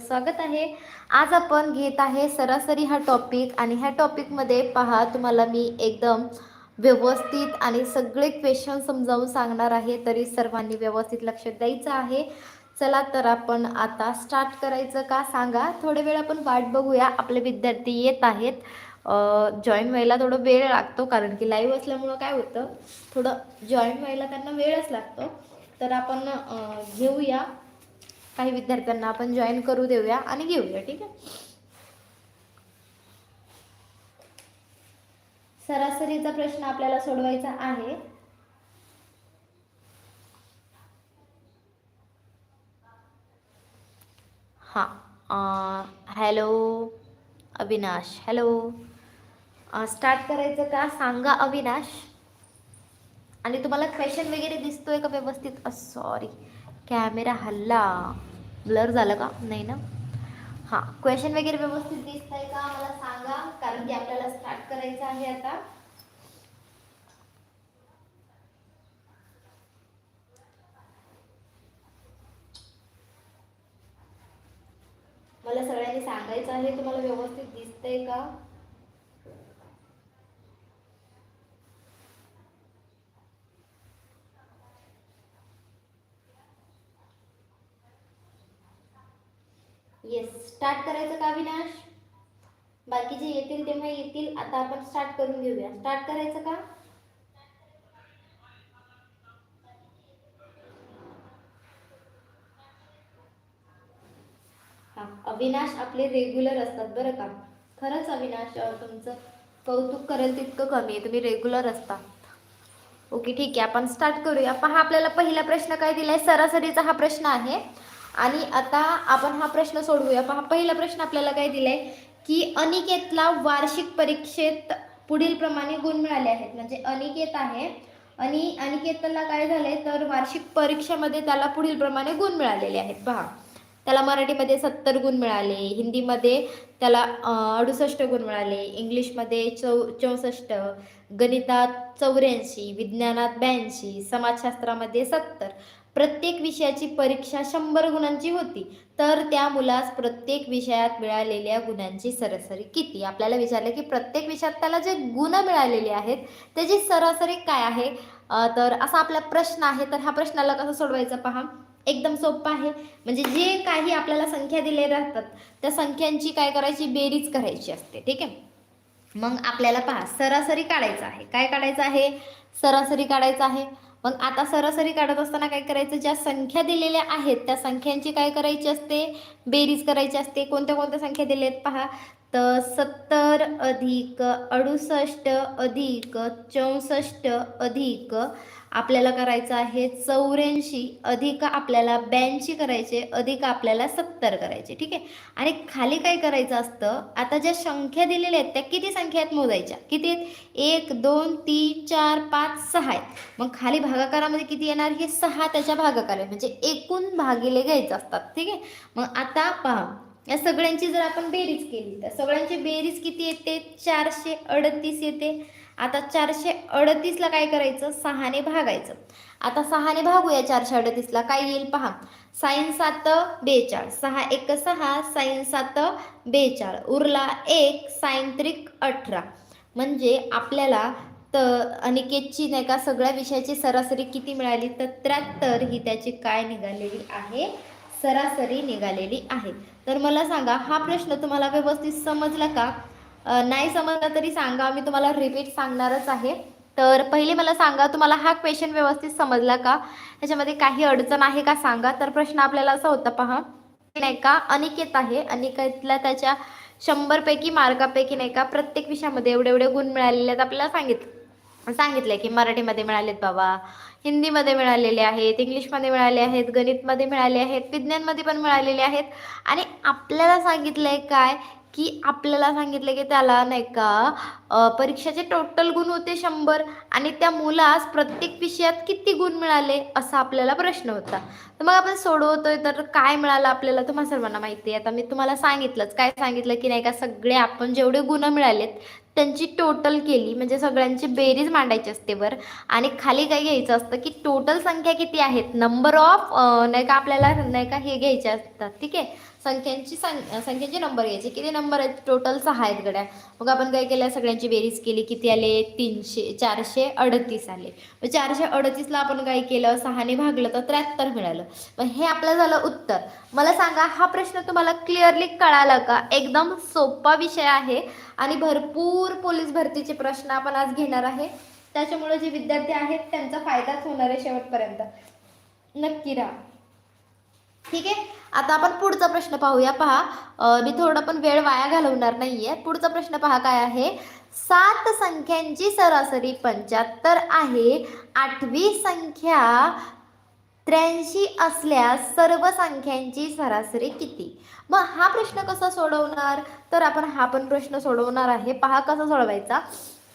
स्वागत आहे. आज आपण घेत आहे सरासरी हा टॉपिक आणि ह्या टॉपिकमध्ये पहा तुम्हाला मी एकदम व्यवस्थित आणि सगळे क्वेश्चन समजावून सांगणार आहे तरी सर्वांनी व्यवस्थित लक्ष द्यायचं आहे. चला तर आपण आता स्टार्ट करायचं का सांगा? थोडे वेळ आपण वाट बघूया. आपले विद्यार्थी येत आहेत. जॉईन व्हायला थोडं वेळ लागतो कारण की लाईव्ह असल्यामुळं काय होतं थोडं जॉईन व्हायला त्यांना वेळच लागतो. तर आपण घेऊया. काही विद्यार्थ्यांना आपण जॉईन करू देऊया आणि घेऊया ठीक आहे? सरासरीचा प्रश्न आपल्याला सोडवायचा आहे. हां हॅलो अविनाश हॅलो. स्टार्ट करायचं का? सांगा अविनाश. आणि तुम्हाला क्वेश्चन वगैरे दिसतोय का व्यवस्थित? सॉरी कॅमेरा हल्ला. ब्लर झालं का? नाही ना? हां क्वेश्चन वगैरे व्यवस्थित दिसत आहे का? मला सांगा कारण की आपल्याला स्टार्ट करायचं आहे आता. मला सगळ्यांनी सांगायचं आहे तुम्हाला व्यवस्थित दिसतंय का? स्टार्ट करायचं का विनाश? बाकीचे येतील तेव्हा येतील. आता आपण स्टार्ट करून घेऊया. स्टार्ट करायचं का? अविनाश आपले रेग्युलर असतात बरं का? खरंच अविनाश तुमचं कौतुक करेल तितकं कमी आहे. तुम्ही रेग्युलर असता. ओके ठीक आहे. आपण स्टार्ट करूया. पहा आपल्याला पहिला प्रश्न काय दिलाय? सरासरीचा हा प्रश्न आहे. आणि आता आपण हा प्रश्न सोडवूया. पहा पहिला प्रश्न आपल्याला काय दिलाय? की अनिकेतला वार्षिक परीक्षेत पुढील प्रमाणे गुण मिळाले आहेत. म्हणजे अनिकेत आहे आणि अनिकेतला काय झाले तर वार्षिक परीक्षेमध्ये त्याला पुढील प्रमाणे गुण मिळालेले आहेत. पहा त्याला मराठीमध्ये सत्तर गुण मिळाले हिंदीमध्ये त्याला अडुसष्ट गुण मिळाले इंग्लिशमध्ये चौ चौसष्ट गणितात चौऱ्याऐंशी विज्ञानात ब्याऐंशी समाजशास्त्रामध्ये सत्तर. प्रत्येक विषयाची परीक्षा शंभर गुणांची होती. तर त्या मुलास प्रत्येक विषयात मिळालेल्या गुणांची सरासरी किती? आपल्याला विचारलं की प्रत्येक विषयात त्याला जे गुण मिळालेले आहेत त्याची सरासरी काय आहे? तर असा आपला प्रश्न आहे. तर ह्या प्रश्नाला कसं सोडवायचं पहा? एकदम सोपं आहे. म्हणजे जे काही आपल्याला संख्या दिले राहतात त्या संख्यांची काय करायची? बेरीज करायची असते. ठीक आहे? मग आपल्याला पहा सरासरी काढायचं आहे. काय काढायचं आहे? सरासरी काढायचं आहे. मग आता सरासरी काढत असताना काय करायचं? ज्या संख्या दिलेल्या आहेत त्या संख्यांची काय करायची असते? बेरीज करायची असते. कोणत्या कोणत्या संख्या दिल्या आहेत पहा? तर सत्तर अधिक अडुसष्ट अधिक चौसष्ट अधिक आपल्याला करायचं आहे चौऱ्याऐंशी अधिक आपल्याला ब्याऐंशी करायचे अधिक आपल्याला सत्तर करायचे ठीक आहे? आणि खाली काय करायचं असतं? आता ज्या संख्या दिलेल्या आहेत त्या किती संख्या आहेत मोजायच्या? किती आहेत? एक दोन तीन चार पाच सहा आहेत. मग खाली भागाकारामध्ये किती येणार? हे सहा त्याच्या भागाकार आहे म्हणजे एकूण भागिले घ्यायचे असतात ठीक आहे? मग आता पहा या सगळ्यांची जर आपण बेरीज केली तर सगळ्यांची बेरीज किती येते? चारशे अडतीस येते. आता चारशे अडतीसला काय करायचं? सहाने भागायचं. आता सहाने भागूया चारशे अडतीसला काय येईल पहा. साईन सात बेचाळ. सहा एक सहा. साईन सात बेचाळ. उरला एक साईन त्रिक अठरा. म्हणजे आपल्याला तर अनिकेतची नाही का सगळ्या विषयाची सरासरी किती मिळाली? तर त्र्याहत्तर ही त्याची काय निघालेली आहे? सरासरी निघालेली आहे. तर मला सांगा हा प्रश्न तुम्हाला व्यवस्थित समजला का? नाही समजलं तरी सांगा. मी तुम्हाला रिपीट सांगणारच आहे. तर पहिले मला सांगा तुम्हाला हा क्वेश्चन व्यवस्थित समजला का? त्याच्यामध्ये काही अडचण आहे का सांगा? तर प्रश्न आपल्याला असा होता पहा. नाही का? अनिकेत आहे. अनिकेतला त्याच्या शंभरपैकी मार्कापैकी नाही का प्रत्येक विषयामध्ये एवढे एवढे गुण मिळालेले आहेत आपल्याला सांगितलं सांगितलंय की मराठीमध्ये मिळालेत बाबा. हिंदीमध्ये मिळालेले आहेत इंग्लिशमध्ये मिळाले आहेत गणितमध्ये मिळाले आहेत विज्ञानमध्ये पण मिळालेले आहेत. आणि आपल्याला सांगितलंय काय? की आपल्याला सांगितलं की त्याला नाही का परीक्षेचे टोटल गुण होते शंभर आणि त्या मुलास प्रत्येक विषयात किती गुण मिळाले असा आपल्याला प्रश्न होता. तर मग आपण सोडवतोय तर काय मिळालं आपल्याला तुम्हाला सर्वांना माहिती आहे. आता मी तुम्हाला सांगितलंच काय सांगितलं की नाही का सगळे आपण जेवढे गुण मिळालेत त्यांची टोटल केली म्हणजे सगळ्यांची बेरीज मांडायची असते वर. आणि खाली काय घ्यायचं असतं की टोटल संख्या किती आहेत? नंबर ऑफ नाही का आपल्याला नाही का हे घ्यायचे असतात ठीक आहे? संख्यांची सं संख्यांचे नंबर घ्यायचे किती नंबर आहेत? टोटल सहा आहेत गड्या. मग आपण काय केलं? सगळ्यांची बेरीज केली. किती आले? तीनशे चारशे अडतीस आले. मग चारशे अडतीसला आपण काय केलं? सहाने भागलं तर त्र्याहत्तर मिळालं. मग हे आपलं झालं उत्तर. मला सांगा हा प्रश्न तुम्हाला क्लिअरली कळाला का? एकदम सोपा विषय आहे आणि भरपूर पोलीस भरतीचे प्रश्न आपण आज घेणार आहे. त्याच्यामुळे जे विद्यार्थी आहेत त्यांचा फायदाच होणार आहे शेवटपर्यंत. नक्की राहा. ठीक आहे? आता आपण पुढचा प्रश्न पाहूया. पहा मी थोडं पण वेळ वाया घालवणार नाहीये. पुढचा प्रश्न पहा काय आहे? सात संख्यांची सरासरी पंच्याहत्तर आहे. आठवी संख्या त्र्याऐंशी असल्यास सर्व संख्यांची सरासरी किती? मग हा प्रश्न कसा सोडवणार? तर आपण हा पण प्रश्न सोडवणार आहे. पहा कसा सोडवायचा.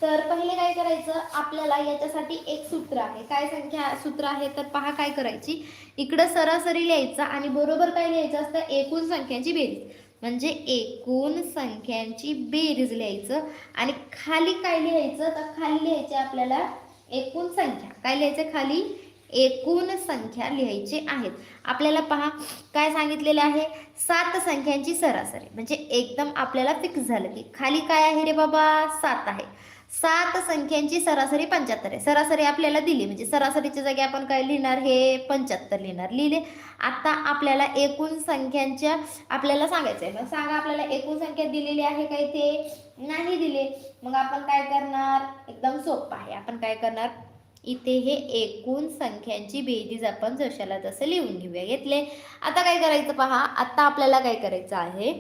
तर पहिले काय करायचं? आपल्याला याच्यासाठी एक सूत्र आहे. काय संख्या सूत्र आहे? तर पहा काय करायची. इकडं सरासरी लिहायचं आणि बरोबर काय लिहायचं असतं? एकूण संख्यांची बेरीज. म्हणजे एकूण संख्यांची बेरीज लिहायचं आणि खाली काय लिहायचं? तर खाली लिहायचे आपल्याला एकूण संख्या. काय लिहायचं? खाली एकूण संख्या लिहायची आहेत. आपल्याला पहा काय सांगितलेलं आहे? सात संख्यांची सरासरी. म्हणजे एकदम आपल्याला फिक्स झालं की. खाली काय आहे रे बाबा? सात आहे. सात संख्यांची सरासरी पंच्याहत्तर आहे. सरासरी आपल्याला दिली. म्हणजे सरासरीच्या जागी आपण काय लिहिणार? हे पंच्याहत्तर लिहिणार. लिहिले. आता आपल्याला एकूण संख्यांच्या आपल्याला सांगायचं आहे मग सांगा आपल्याला एकूण संख्या दिलेली आहे काय ते नाही दिले. मग आपण काय करणार? एकदम सोपं आहे. आपण काय करणार? इथे हे एकूण संख्यांची बेरीज आपण जशाला तसं लिहून घेऊया. घेतले? आता काय करायचं पहा. आता आपल्याला काय करायचं आहे?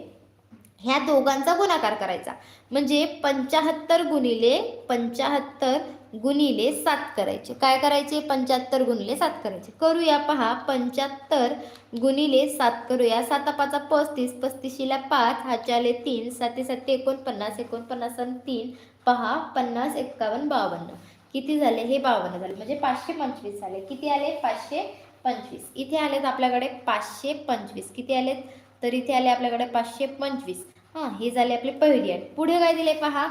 ह्या दोघांचा गुणाकार करायचा. म्हणजे पंचाहत्तर गुणिले पंचाहत्तर गुणिले सात करायचे. काय करायचे? पंच्याहत्तर गुणिले सात करायचे. करूया पहा पंच्याहत्तर गुणिले सात करूया. साता पाचा पस्तीस पस्तीशीला पाच हाच्याले तीन साते साते एकोणपन्नास एकोणपन्नास आणि तीन. पहा पन्नास एक्कावन्न बावन्न. किती झाले? हे बावन्न झाले. म्हणजे पाचशे पंचवीस झाले. किती आले? पाचशे पंचवीस. इथे आलेत आपल्याकडे पाचशे पंचवीस. किती आलेत? तर इथे आले आपल्याकडे पाचशे पंचवीस. हां हे झाले आपले पहिली अट पुढे काय दिले पहा?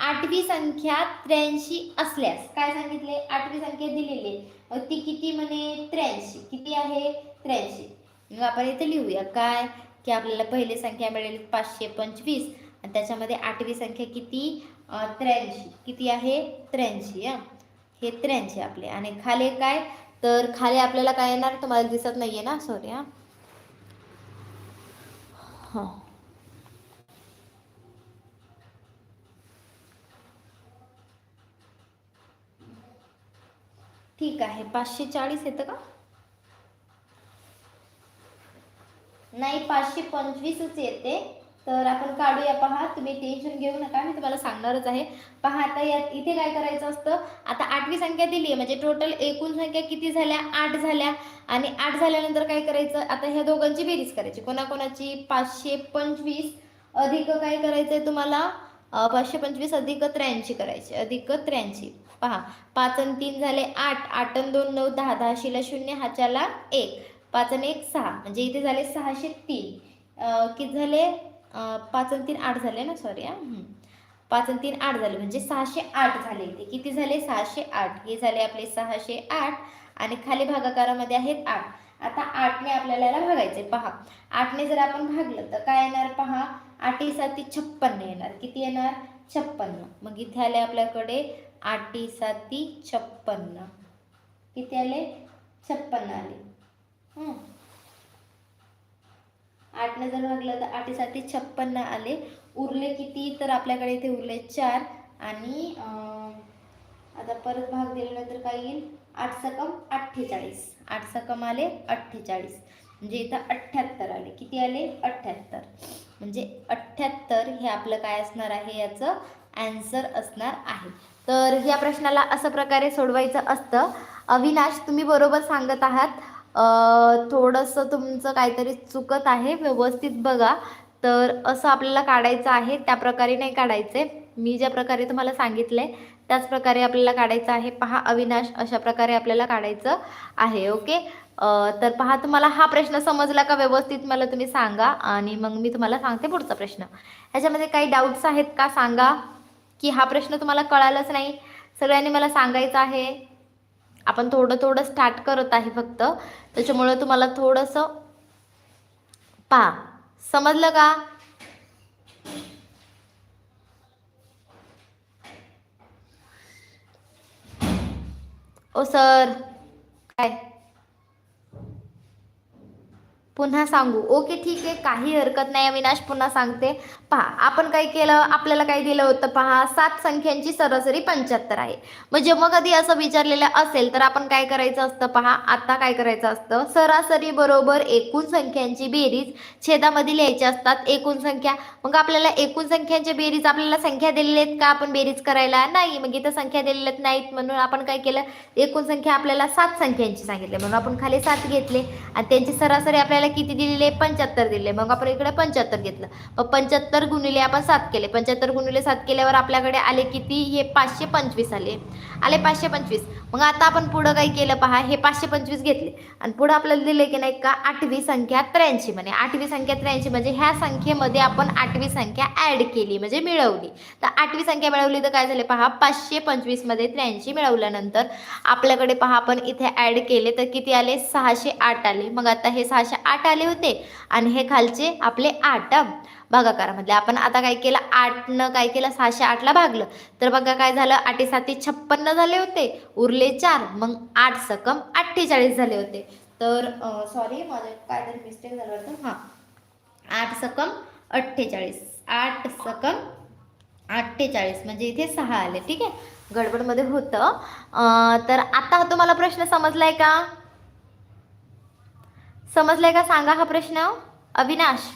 आठवी संख्या त्र्याऐंशी असल्यास काय सांगितले? आठवी संख्या दिलेली आहे. ती किती म्हणे? त्र्याऐंशी. किती आहे? त्र्याऐंशी. मग आपण इथे लिहूया. काय? की आपल्याला पहिली संख्या मिळेल पाचशे पंचवीस. आणि त्याच्यामध्ये आठवी संख्या किती? त्र्याऐंशी. किती आहे? त्र्याऐंशी हां. हे त्र्याऐंशी आपले. आणि खाली काय? तर खाली आपल्याला काय येणार? तुम्हाला दिसत नाहीये ना? सॉरी हां. हां. ठीक आहे पाचशे चाळीस येतं का? नाही पाचशे पंचवीसच येते. तर आपण काढूया पहा. तुम्ही टेन्शन घेऊ नका मी तुम्हाला सांगणारच आहे. पहा आता यात इथे काय करायचं असतं? आता आठवी संख्या दिली आहे म्हणजे टोटल एकूण संख्या किती झाल्या? आठ झाल्या. आणि आठ झाल्यानंतर काय करायचं? आता ह्या दोघांची बेरीज करायची. कोणाकोणाची? पाचशे पंचवीस अधिक काय करायचं आहे तुम्हाला पाचशे पंचवीस अधिक त्र्याऐंशी करायची. अधिक त्र्याऐंशी. पहा पाच आणि तीन झाले आठ. आठ आणि दोन नऊ दहा. दहाशीला शून्य हाच्याला एक. पाच आणि एक सहा. म्हणजे इथे झाले सहाशे तीन. किती झाले? पाच आणि तीन आठ झाले ना सॉरी हां. पाच आणि तीन आठ झाले म्हणजे सहाशे आठ झाले. इथे किती झाले? सहाशे आठ. हे झाले आपले सहाशे आठ आणि खाली भागाकारामध्ये आहेत आठ. आता आठने आपल्याला याला भागायचे. पहा आठने जर आपण भागलं तर काय येणार? पहा आठी साती छप्पन्न येणार. किती येणार? छप्पन्न. मग इथे आले आपल्याकडे आठी साती छप्पन्न. किती आले? छप्पन्न आले. हं. आठने जर भागलं तर आठी साती छप्पन्न आले. उरले किती? तर आपल्याकडे इथे उरले चार. आणि आता परत भाग दिल्यानंतर काय येईल? आठ सकम अठ्ठेचाळीस. आठ सकम आले अठ्ठेचाळीस. म्हणजे इथं अठ्ठ्याहत्तर आले. किती आले? अठ्ठ्याहत्तर. म्हणजे अठ्ठ्याहत्तर हे आपलं काय असणार आहे? याचं ॲन्सर असणार आहे. तर ह्या प्रश्नाला असं प्रकारे सोडवायचं असतं. अविनाश तुम्ही बरोबर सांगत आहात. थोडंसं तुमचं काहीतरी चुकत आहे व्यवस्थित बघा. तर असं आपल्याला काढायचं आहे त्या प्रकारे नाही काढायचं. आहे मी ज्या प्रकारे तुम्हाला सांगितलं आहे त्याच प्रकारे आपल्याला काढायचं आहे. पहा अविनाश अशा प्रकारे आपल्याला काढायचं आहे ओके? तर पहा तुम्हाला हा प्रश्न समजला का व्यवस्थित मला तुम्ही सांगा आणि मग मी तुम्हाला सांगते पुढचा प्रश्न. ह्याच्यामध्ये काही डाऊट्स आहेत का? सांगा की हा प्रश्न तुम्हाला कळालाच नाही. सगळ्यांनी मला सांगायचं आहे. आपण थोडं थोडं स्टार्ट करत आहे फक्त. त्याच्यामुळे तुम्हाला थोडंसं पहा समजलं का? Oh sir. काय? पुन्हा सांगू. ओके ठीक आहे. काही हरकत नाही अविनाश पुन्हा सांगते. पहा आपण काय केलं? आपल्याला काय दिलं होतं पहा? सात संख्यांची सरासरी पंच्याहत्तर आहे. म्हणजे मग कधी असं विचारलेलं असेल तर आपण काय करायचं असतं पहा? आता काय करायचं असतं? सरासरी बरोबर एकूण संख्यांची बेरीज छेदामध्ये लिहायची असतात. एकूण संख्या. मग आपल्याला एकूण संख्यांची बेरीज आपल्याला संख्या दिलेल्या आहेत का आपण बेरीज करायला? नाही. मग इथं संख्या दिलेल्या नाहीत म्हणून आपण काय केलं? एकूण संख्या आपल्याला सात संख्यांची सांगितली. म्हणून आपण खाली सात घेतले. आणि त्यांची सरासरी आपल्याला किती दिलेली आहे? पंच्याहत्तर दिले मग आपण इकडे पंच्याहत्तर घेतलं. मग पंच्याहत्तर गुणिले आपण सात केले. पंच्याहत्तर गुणिले सात केल्यावर आपल्याकडे आले किती? हे पाचशे पंचवीस आले. आले पाचशे पंचवीस. मग आता आपण पुढं काय केलं पहा? हे पाचशे पंचवीस घेतले. आणि पुढं आपल्याला दिले की नाही का? आठवी संख्या त्र्याऐंशी म्हणे. आठवी संख्या त्र्याऐंशी म्हणजे ह्या संख्येमध्ये आपण आठवी संख्या ॲड केली म्हणजे मिळवली. तर आठवी संख्या मिळवली तर काय झाले पहा? पाचशे पंचवीसमध्ये त्र्याऐंशी मिळवल्यानंतर आपल्याकडे पहा आपण इथे ॲड केले तर किती आले? सहाशे आठ आले. मग आता हे सहाशे आठ आले होते. आणि हे खालचे आपले आठ. भागाकारामधल्या आपण आता काय केलं? आठनं काय केलं? सहाशे आठला भागलं. तर बघा काय झालं? आठे साती छप्पन्न झाले होते. उरले चार. मग आठ सकम अठ्ठेचाळीस झाले होते. तर सॉरी माझं काहीतरी मिस्टेक झालं होतं. हां. आठ सकम अठ्ठेचाळीस. आठ सकम अठ्ठेचाळीस. म्हणजे इथे सहा आले. ठीक आहे? गडबडमध्ये होतं. तर आता हा तुम्हाला प्रश्न समजलाय का? समजलाय का? सांगा हा प्रश्न. अविनाश.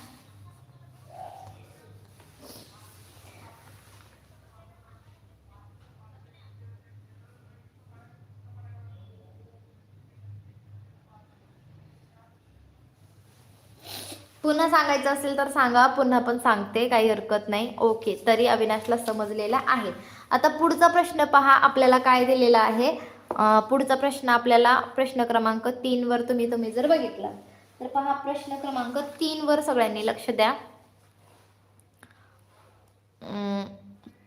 पुन्हा सांगायचं असेल तर सांगा पुन्हा पण सांगते काही हरकत नाही. ओके तरी अविनाशला समजलेला आहे. आता पुढचा प्रश्न पहा आपल्याला काय दिलेला आहे? पुढचा प्रश्न आपल्याला प्रश्न क्रमांक तीनवर तुम्ही तुम्ही जर बघितला तर पहा प्रश्न क्रमांक तीनवर सगळ्यांनी लक्ष द्या.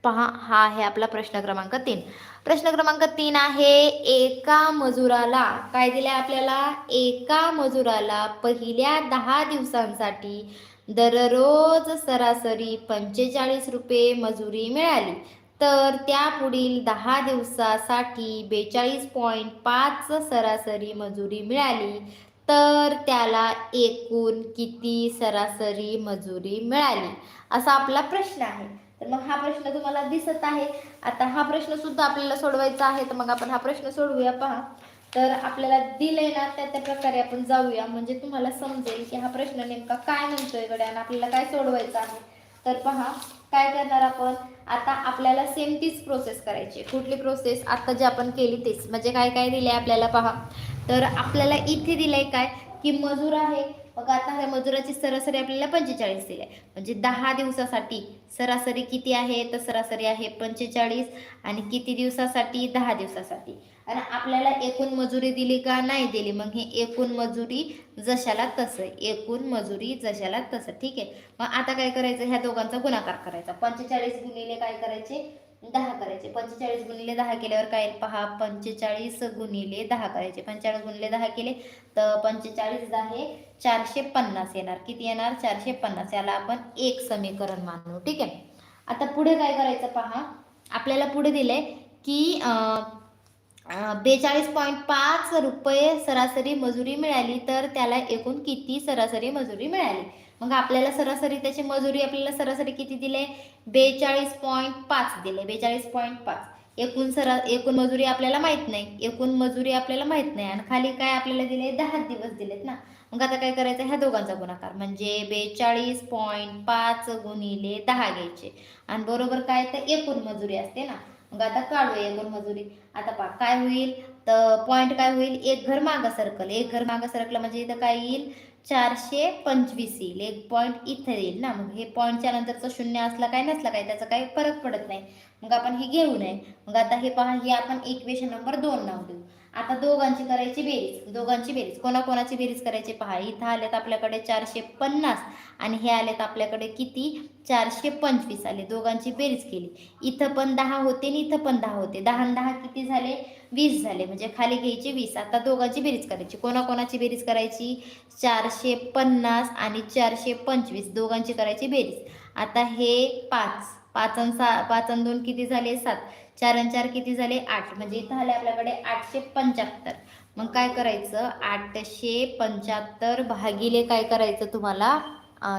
पहा हा आहे आपला प्रश्न क्रमांक तीन. प्रश्न क्रमांक तीन आहे एका मजुराला काय दिले आपल्याला? एका मजुराला पहिल्या दहा दिवसांसाठी दररोज सरासरी पंचेचाळीस रुपये मजुरी मिळाली. तर त्या पुढील दहा दिवसासाठी बेचाळीस पॉईंट पाच सरासरी मजुरी मिळाली. तर त्याला एकूण किती सरासरी मजुरी मिळाली? असा आपला प्रश्न आहे. तर मग हा प्रश्न तुम्हाला दिसत आहे. आता हा प्रश्न सुद्धा आपल्याला सोडवायचा आहे. तर मग आपण हा प्रश्न सोडवूया. पहा. तर आपल्याला दिलंय ना त्या त्या प्रकारे आपण जाऊया. म्हणजे तुम्हाला समजेल की हा प्रश्न नेमका काय म्हणतोय गड्या आणि आपल्याला काय सोडवायचं आहे. तर पहा काय करणार आपण? आता आपल्याला सेम तीच प्रोसेस करायची कुठली प्रोसेस आता जे आपण केली तेच. म्हणजे काय काय दिले आपल्याला? पहा. तर आपल्याला इथे दिलंय काय? की मजूर आहे. मग आता ह्या मजुराची सरासरी आपल्याला पंचेचाळीस दिली आहे. म्हणजे दहा दिवसासाठी सरासरी किती आहे? तर सरासरी आहे पंचेचाळीस आणि किती दिवसासाठी? दहा दिवसासाठी. आणि आपल्याला एकूण मजुरी दिली का? नाही दिली. मग हे एकूण मजुरी जशाला तसं. एकूण मजुरी जशाला तसं. ठीक आहे? मग आता काय करायचं? ह्या दोघांचा गुणाकार करायचा. पंचेचाळीस गुणिले काय करायचे? दहा करायचे. पंचेचाळीस गुणिले दहा केल्यावर काय? पहा पंचेचाळीस गुणिले दहा करायचे. पंचेचाळीस गुणिले दहा केले तर पंचेचाळीस दहा चारशे पन्नास येणार. किती येणार? चारशे पन्नास. याला आपण एक समीकरण मानू. ठीक आहे? आता पुढे काय करायचं पहा? आपल्याला पुढे दिलंय की बेचाळीस पॉईंट पाच रुपये सरासरी मजुरी मिळाली तर त्याला एकूण किती सरासरी मजुरी मिळाली? मग आपल्याला सरासरी त्याची मजुरी आपल्याला सरासरी किती दिले? बेचाळीस पॉईंट पाच दिले. बेचाळीस पॉईंट पाच. एकूण सरा एकूण मजुरी आपल्याला माहीत नाही. एकूण मजुरी आपल्याला माहीत नाही. आणि खाली काय आपल्याला दिले? दहा दिवस दिलेत ना. मग आता काय करायचं? ह्या दोघांचा गुणाकार. म्हणजे बेचाळीस पॉईंट पाच गुणिले दहा घ्यायचे. आणि बरोबर काय? तर एकूण मजुरी असते ना. मग आता काढू एकूण मजुरी. आता पा काय होईल? तर पॉईंट काय होईल? एक घर मागं सरकल एक घर मागं सरकलं म्हणजे इथं काय येईल? चारशे पंचवीस येईल. एक पॉईंट इथं येईल ना. मग हे पॉईंटच्या नंतरचं शून्य असला काय नसला काय त्याचा काही फरक पडत नाही. मग आपण हे घेऊ नये. मग आता हे पहा हे आपण इक्वेशन नंबर दोन नाव देऊ. आता दोघांची करायची बेरीज दोघांची बेरीज. कोणाकोणाची बेरीज करायची पहा. इथं आलेत आपल्याकडे चारशे पन्नास आणि हे आलेत आपल्याकडे किती? चारशे पंचवीस आले. दोघांची बेरीज केली. इथं पण दहा होते आणि इथं पण दहा होते. दहा दहा किती झाले? वीस झाले. म्हणजे खाली घ्यायचे वीस. आता दोघांची बेरीज करायची. कोणाकोणाची बेरीज करायची? चारशे पन्नास आणि चारशे पंचवीस. दोघांची करायची बेरीज. आता हे पाच. पाच सा पाच आणि दोन किती झाले? सात. चार आणि चार किती झाले? आठ. म्हणजे इथं आले आपल्याकडे आठशे पंच्याहत्तर. मग काय करायचं? आठशे पंच्याहत्तर भागिले काय करायचं तुम्हाला?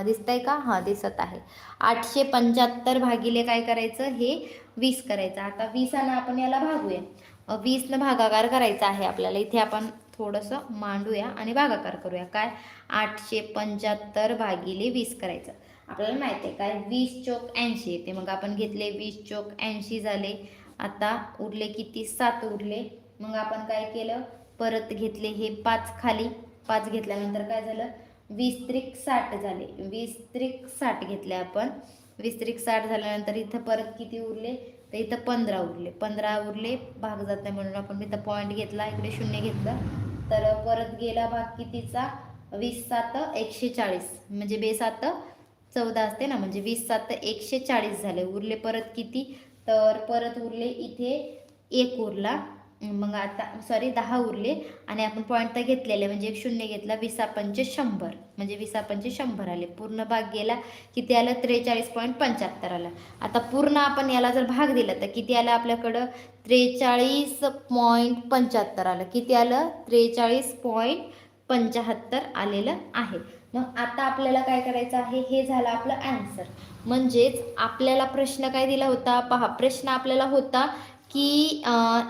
दिसतंय का? हां दिसत आहे. आठशे पंच्याहत्तर भागिले काय करायचं? हे वीस करायचं. आता वीसानं आपण याला भागूया. वीसनं भागाकार करायचा आहे आपल्याला. इथे आपण थोडंसं मांडूया आणि भागाकार करूया. काय? आठशे पंच्याहत्तर भागिले वीस करायचं. आपल्याला माहिती आहे काय वीस चोक ऐंशी येते. मग आपण घेतले वीस चोक ऐंशी झाले. आता उरले किती? सात उरले. मग आपण काय केलं? परत घेतले हे पाच खाली. पाच घेतल्यानंतर काय झालं? वीस त्रिक साठ झाले. वीस त्रिक साठ घेतले आपण. वीस त्रिक साठ झाल्यानंतर इथं परत किती उरले? तर इथं पंधरा उरले. पंधरा उरले भाग जात नाही म्हणून आपण इथं पॉईंट घेतला इकडे शून्य घेतलं. तर परत गेला भाग कितीचा? वीस सात एकशे चाळीस. म्हणजे बेसात चौदा असते ना म्हणजे वीस सात तर एकशे चाळीस झाले. उरले परत किती? तर परत उरले इथे एक उरला. मग आता सॉरी दहा उरले. आणि आपण पॉईंट तर घेतलेले म्हणजे एक शून्य घेतला. वीसा पंचे शंभर. म्हणजे वीसा पंचे शंभर आले. पूर्ण भाग गेला. किती आलं? त्रेचाळीस पॉईंट पंच्याहत्तर आलं. आता पूर्ण आपण याला जर भाग दिला तर किती आलं आपल्याकडं? त्रेचाळीस पॉईंट पंच्याहत्तर आलं. किती आलं? त्रेचाळीस पॉईंट पंच्याहत्तर आलेलं आहे. मग आता आपल्याला काय करायचं आहे? हे झालं आपलं ॲन्सर म्हणजेच आपल्याला प्रश्न काय दिला होता? पहा प्रश्न आपल्याला होता की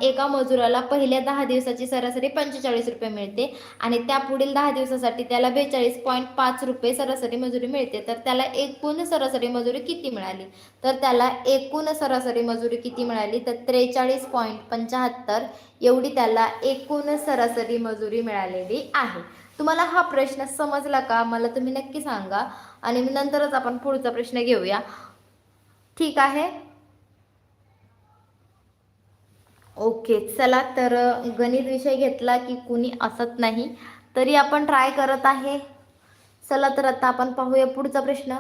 एका मजुराला पहिल्या दहा दिवसाची सरासरी पंचेचाळीस रुपये मिळते आणि त्या पुढील दहा दिवसासाठी त्याला बेचाळीस पॉईंट पाच रुपये सरासरी मजुरी मिळते. तर त्याला एकूण सरासरी मजुरी किती मिळाली? तर त्याला एकूण सरासरी मजुरी किती मिळाली? तर त्रेचाळीस पॉईंट पंच्याहत्तर एवढी त्याला एकूण सरासरी मजुरी मिळालेली आहे. तुम्हाला हा प्रश्न समजला का? मला तुम्ही नक्की सांगा. आणि नंतरच आपण पुढचा प्रश्न घेऊया. ठीक आहे? ओके चला तर गणित विषय घेतला की कुणी असत नाही. तरी आपण ट्राय करत आहे. चला तर आता आपण पाहूया पुढचा प्रश्न.